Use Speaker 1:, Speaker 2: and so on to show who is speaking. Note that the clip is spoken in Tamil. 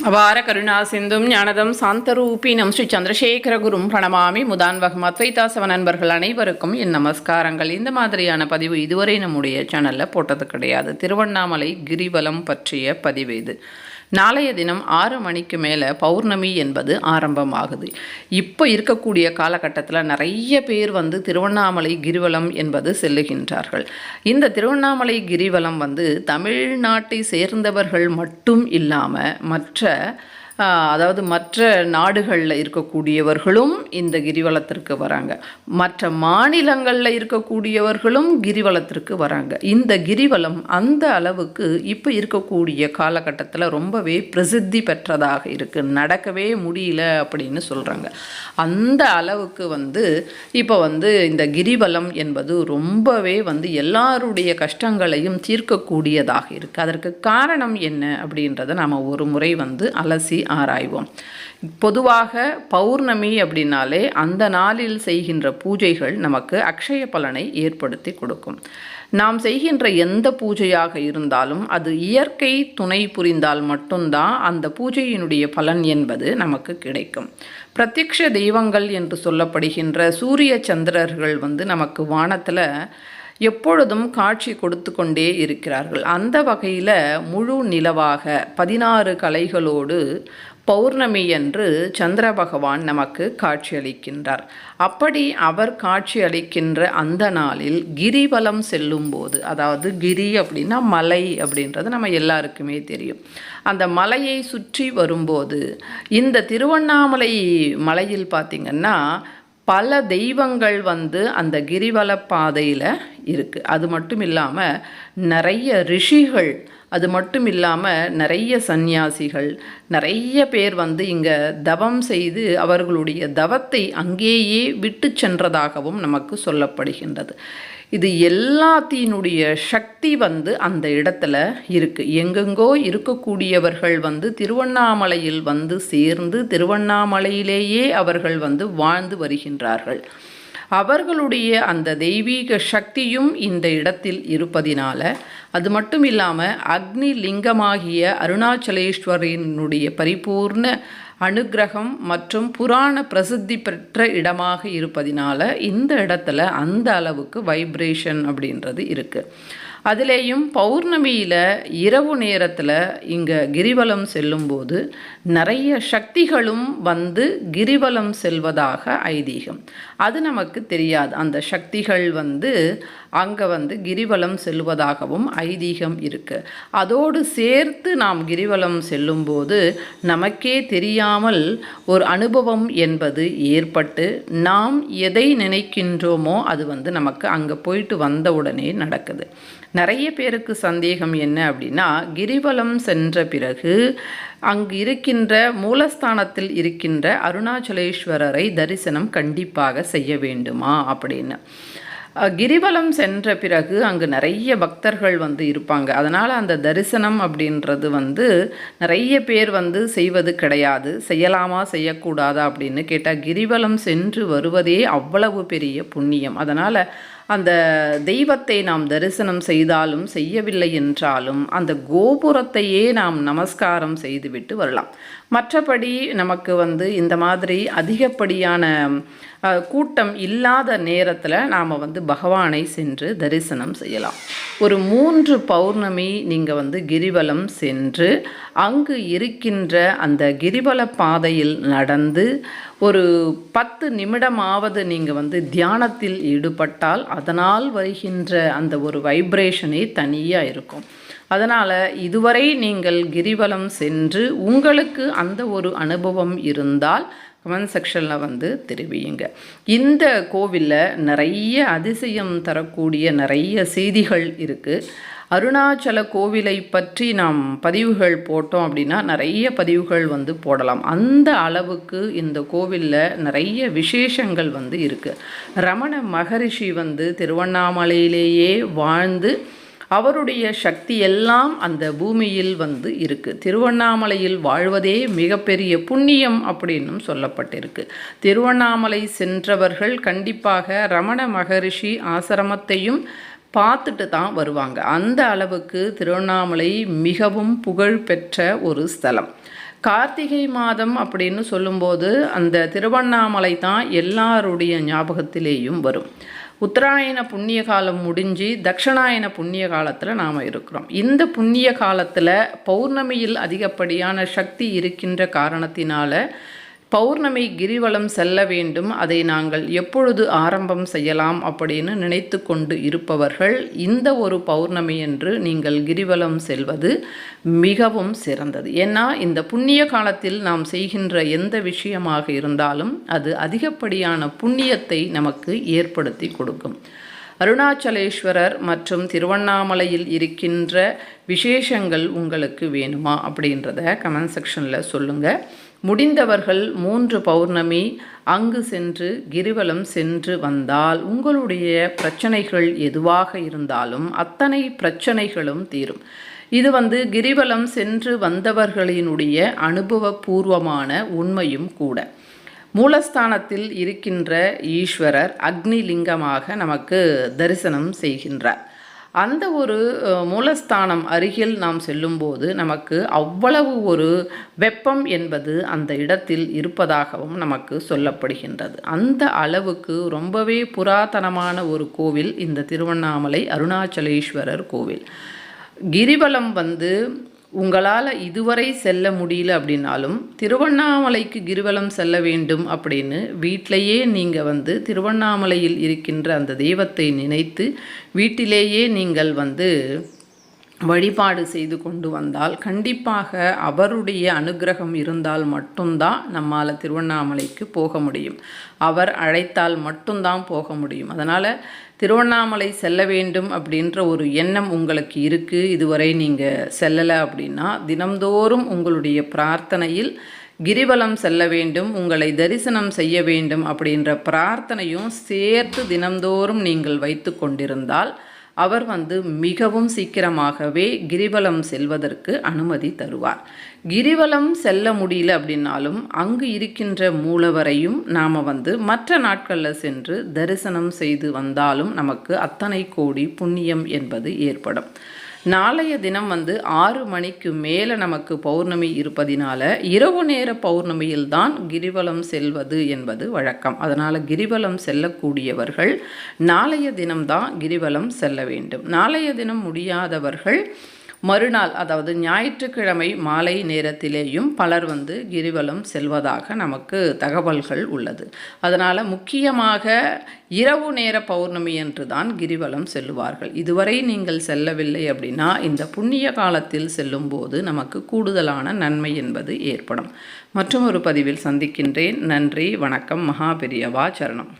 Speaker 1: அபார கருணா சிந்தும் ஞானதம் சாந்தரூபீனம் ஸ்ரீ சந்திரசேகரகுரும் பிரணமாமி முதான்வகம் அத்வைதாசவ நண்பர்கள் அனைவருக்கும் என் நமஸ்காரங்கள். இந்த மாதிரியான பதிவு இதுவரை நம்முடைய சேனலில் போட்டது கிடையாது. திருவண்ணாமலை கிரிவலம் பற்றிய பதிவு இது. நாளைய தினம் ஆறு மணிக்கு மேலே பௌர்ணமி என்பது ஆரம்பமாகுது. இப்போ இருக்கக்கூடிய காலகட்டத்தில் நிறைய பேர் வந்து திருவண்ணாமலை கிரிவலம் என்பது செல்லுகின்றார்கள். இந்த திருவண்ணாமலை கிரிவலம் வந்து தமிழ்நாட்டை சேர்ந்தவர்கள் மட்டும் இல்லாமல் மற்ற அதாவது மற்ற நாடுகளில் இருக்கக்கூடியவர்களும் இந்த கிரிவலத்திற்கு வராங்க. மற்ற மாநிலங்களில் இருக்கக்கூடியவர்களும் கிரிவலத்திற்கு வராங்க. இந்த கிரிவலம் அந்த அளவுக்கு இப்போ இருக்கக்கூடிய காலகட்டத்தில் ரொம்பவே பிரசித்தி பெற்றதாக இருக்குது நடக்கவே முடியல அப்படின்னு சொல்கிறாங்க அந்த அளவுக்கு வந்து இப்போ வந்து இந்த கிரிவலம் என்பது ரொம்பவே வந்து எல்லாருடைய கஷ்டங்களையும் தீர்க்கக்கூடியதாக இருக்குது அதற்கு காரணம் என்ன அப்படின்றத நாம் ஒரு முறை வந்து அலசி ஆராய்வோம். பொதுவாக பௌர்ணமி அப்படின்னாலே அந்த நாளில் செய்கின்ற பூஜைகள் நமக்கு அக்ஷய பலனை ஏற்படுத்தி கொடுக்கும். நாம் செய்கின்ற எந்த பூஜையாக இருந்தாலும் அது இயற்கை துணை புரிந்தால் மட்டும்தான் அந்த பூஜையினுடைய பலன் என்பது நமக்கு கிடைக்கும். பிரத்யக்ஷ தெய்வங்கள் என்று சொல்லப்படுகின்ற சூரிய சந்திரர்கள் வந்து நமக்கு வானத்தில் எப்பொழுதும் காட்சி கொடுத்து கொண்டே இருக்கிறார்கள். அந்த வகையில் முழு நிலவாக பதினாறு கலைகளோடு பௌர்ணமி என்று சந்திர பகவான் நமக்கு காட்சியளிக்கின்றார். அப்படி அவர் காட்சியளிக்கின்ற அந்த நாளில் கிரிவலம் செல்லும்போது அதாவது கிரி அப்படின்னா மலை அப்படின்றது நம்ம எல்லாருக்குமே தெரியும். அந்த மலையை சுற்றி வரும்போது இந்த திருவண்ணாமலை மலையில் பார்த்திங்கன்னா பல தெய்வங்கள் வந்து அந்த கிரிவல பாதையில் இருக்குது அது மட்டும் இல்லாமல் நிறைய ரிஷிகள் அது மட்டும் இல்லாமல் நிறைய சந்நியாசிகள் நிறைய பேர் வந்து இங்கே தவம் செய்து அவர்களுடைய தவத்தை அங்கேயே விட்டு சென்றதாகவும் நமக்கு சொல்லப்படுகின்றது. இது எல்லாத்தினுடைய சக்தி வந்து அந்த இடத்துல இருக்குது எங்கெங்கோ இருக்கக்கூடியவர்கள் வந்து திருவண்ணாமலையில் வந்து சேர்ந்து திருவண்ணாமலையிலேயே அவர்கள் வந்து வாழ்ந்து வருகின்றார்கள். அவர்களுடைய அந்த தெய்வீக சக்தியும் இந்த இடத்தில் இருப்பதினால அது மட்டும் இல்லாமல் அக்னி லிங்கமாகிய அருணாச்சலேஸ்வரனுடைய பரிபூர்ண அனுக்கிரகம் மற்றும் புராண பிரசித்தி பெற்ற இடமாக இருப்பதினால இந்த இடத்துல அந்த அளவுக்கு வைப்ரேஷன் அப்படின்றது இருக்குது அதிலேயும் பௌர்ணமியில் இரவு நேரத்தில் இங்கே கிரிவலம் செல்லும்போது நிறைய சக்திகளும் வந்து கிரிவலம் செல்வதாக ஐதீகம். அது நமக்கு தெரியாது. அந்த சக்திகள் வந்து அங்கே வந்து கிரிவலம் செல்வதாகவும் ஐதீகம் இருக்குது அதோடு சேர்த்து நாம் கிரிவலம் செல்லும்போது நமக்கே தெரியாமல் ஒரு அனுபவம் என்பது ஏற்பட்டு நாம் எதை நினைக்கின்றோமோ அது வந்து நமக்கு அங்கே போயிட்டு வந்த உடனே நடக்குது. நிறைய பேருக்கு சந்தேகம் என்ன அப்படின்னா கிரிவலம் சென்ற பிறகு அங்கு இருக்கின்ற மூலஸ்தானத்தில் இருக்கின்ற அருணாச்சலேஸ்வரரை தரிசனம் கண்டிப்பாக செய்ய வேண்டுமா அப்படின்னு. கிரிவலம் சென்ற பிறகு அங்கு நிறைய பக்தர்கள் வந்து இருப்பாங்க. அதனால் அந்த தரிசனம் அப்படின்றது வந்து நிறைய பேர் வந்து செய்வது கிடையாது. செய்யலாமா செய்யக்கூடாதா அப்படின்னு கேட்டால் கிரிவலம் சென்று வருவதே அவ்வளவு பெரிய புண்ணியம். அதனால் அந்த தெய்வத்தை நாம் தரிசனம் செய்தாலும் செய்யவில்லை என்றாலும் அந்த கோபுரத்தையே நாம் நமஸ்காரம் செய்துவிட்டு வரலாம். மற்றபடி நமக்கு வந்து இந்த மாதிரி அதிகப்படியான கூட்டம் இல்லாத நேரத்தில் நாம் வந்து பகவானை சென்று தரிசனம் செய்யலாம். ஒரு மூன்று பௌர்ணமி நீங்கள் வந்து கிரிவலம் சென்று அங்கு இருக்கின்ற அந்த கிரிவல பாதையில் நடந்து ஒரு பத்து நிமிடமாவது நீங்கள் வந்து தியானத்தில் ஈடுபட்டால் அதனால் வருகின்ற அந்த ஒரு வைப்ரேஷனே தனியாக இருக்கும். அதனால் இதுவரை நீங்கள் கிரிவலம் சென்று உங்களுக்கு அந்த ஒரு அனுபவம் இருந்தால் கமெண்ட் செக்ஷனில் வந்து தெரிவியுங்க. இந்த கோவிலில் நிறைய அதிசயம் தரக்கூடிய நிறைய செய்திகள் இருக்குது அருணாச்சல கோவிலை பற்றி நாம் பதிவுகள் போட்டோம் அப்படின்னா நிறைய பதிவுகள் வந்து போடலாம். அந்த அளவுக்கு இந்த கோவிலில் நிறைய விசேஷங்கள் வந்து இருக்குது ரமண மகரிஷி வந்து திருவண்ணாமலையிலேயே வாழ்ந்து அவருடைய சக்தி எல்லாம் அந்த பூமியில் வந்து இருக்குது திருவண்ணாமலையில் வாழ்வதே மிகப்பெரிய புண்ணியம் அப்படின்னும் சொல்லப்பட்டிருக்கு. திருவண்ணாமலை சென்றவர்கள் கண்டிப்பாக ரமண மகரிஷி ஆசிரமத்தையும் பார்த்துட்டு தான் வருவாங்க. அந்த அளவுக்கு திருவண்ணாமலை மிகவும் புகழ் பெற்ற ஒரு ஸ்தலம். கார்த்திகை மாதம் அப்படின்னு சொல்லும்போது அந்த திருவண்ணாமலை தான் எல்லாருடைய ஞாபகத்திலேயும் வரும். உத்தராயண புண்ணிய காலம் முடிஞ்சு தக்ஷணாயன புண்ணிய காலத்தில் நாம் இருக்கிறோம். இந்த புண்ணிய காலத்தில் பௌர்ணமியில் அதிகப்படியான சக்தி இருக்கின்ற காரணத்தினால பௌர்ணமி கிரிவலம் செல்ல வேண்டும். அதை நாங்கள் எப்பொழுது ஆரம்பம் செய்யலாம் அப்படின்னு நினைத்து கொண்டு இருப்பவர்கள் இந்த ஒரு பௌர்ணமி என்று நீங்கள் கிரிவலம் செல்வது மிகவும் சிறந்தது. ஏன்னா இந்த புண்ணிய காலத்தில் நாம் செய்கின்ற எந்த விஷயமாக இருந்தாலும் அது அதிகப்படியான புண்ணியத்தை நமக்கு ஏற்படுத்தி கொடுக்கும். அருணாச்சலேஸ்வரர் மற்றும் திருவண்ணாமலையில் இருக்கின்ற விசேஷங்கள் உங்களுக்கு வேணுமா அப்படின்றத கமெண்ட் செக்ஷனில் சொல்லுங்கள் முடிந்தவர்கள் மூன்று பௌர்ணமி அங்கு சென்று கிரிவலம் சென்று வந்தால் உங்களுடைய பிரச்சனைகள் எதுவாக இருந்தாலும் அத்தனை பிரச்சனைகளும் தீரும். இது வந்து கிரிவலம் சென்று வந்தவர்களினுடைய அனுபவபூர்வமான உண்மையும் கூட. மூலஸ்தானத்தில் இருக்கின்ற ஈஸ்வரர் அக்னி லிங்கமாக நமக்கு தரிசனம் செய்கின்றார். அந்த ஒரு மூலஸ்தானம் அருகில் நாம் செல்லும்போது நமக்கு அவ்வளவு ஒரு வெப்பம் என்பது அந்த இடத்தில் இருப்பதாகவும் நமக்கு சொல்லப்படுகின்றது. அந்த அளவுக்கு ரொம்பவே புராதனமான ஒரு கோவில் இந்த திருவண்ணாமலை அருணாச்சலேஸ்வரர் கோவில். கிரிவலம் வந்து உங்களால் இதுவரை செல்ல முடியல அப்படின்னாலும் திருவண்ணாமலைக்கு கிருவலம் செல்ல வேண்டும் அப்படின்னு வீட்டிலையே நீங்கள் வந்து திருவண்ணாமலையில் இருக்கின்ற அந்த தெய்வத்தை நினைத்து வீட்டிலேயே நீங்கள் வந்து வழிபாடு செய்து கொண்டு வந்தால் கண்டிப்பாக அவருடைய அனுகிரகம் இருந்தால் மட்டும்தான் நம்மால் திருவண்ணாமலைக்கு போக முடியும். அவர் அழைத்தால் மட்டும்தான் போக முடியும். அதனால் திருவண்ணாமலை செல்ல வேண்டும் அப்படின்ற ஒரு எண்ணம் உங்களுக்கு இருக்குது இதுவரை நீங்கள் செல்லலை அப்படின்னா தினம்தோறும் உங்களுடைய பிரார்த்தனையில் கிரிவலம் செல்ல வேண்டும் உங்களை தரிசனம் செய்ய வேண்டும் அப்படின்ற பிரார்த்தனையும் சேர்த்து தினம்தோறும் நீங்கள் வைத்து கொண்டிருந்தால் அவர் வந்து மிகவும் சீக்கிரமாகவே கிரிவலம் செல்வதற்கு அனுமதி தருவார். கிரிவலம் செல்ல முடியல அப்படின்னாலும் அங்கு இருக்கின்ற மூலவரையும் நாம் வந்து மற்ற நாட்களில் சென்று தரிசனம் செய்து வந்தாலும் நமக்கு அத்தனை கோடி புண்ணியம் என்பது ஏற்படும். நாளைய தினம் வந்து ஆறு மணிக்கு மேலே நமக்கு பௌர்ணமி இருப்பதினால இரவு நேர பௌர்ணமியில் தான் கிரிவலம் செல்வது என்பது வழக்கம். அதனால் கிரிவலம் செல்லக்கூடியவர்கள் நாளைய தினம்தான் கிரிவலம் செல்ல வேண்டும். நாளைய தினம் முடியாதவர்கள் மறுநாள் அதாவது ஞாயிற்றுக்கிழமை மாலை நேரத்திலேயும் பலர் வந்து கிரிவலம் செல்வதாக நமக்கு தகவல்கள் உள்ளது. அதனால் முக்கியமாக இரவு நேர பௌர்ணமி என்று தான் கிரிவலம் செல்லுவார்கள். இதுவரை நீங்கள் செல்லவில்லை அப்படின்னா இந்த புண்ணிய காலத்தில் செல்லும்போது நமக்கு கூடுதலான நன்மை என்பது ஏற்படும். மற்றும் ஒரு பதிவில் சந்திக்கின்றேன். நன்றி வணக்கம் மகாபெரியவா சரணம்.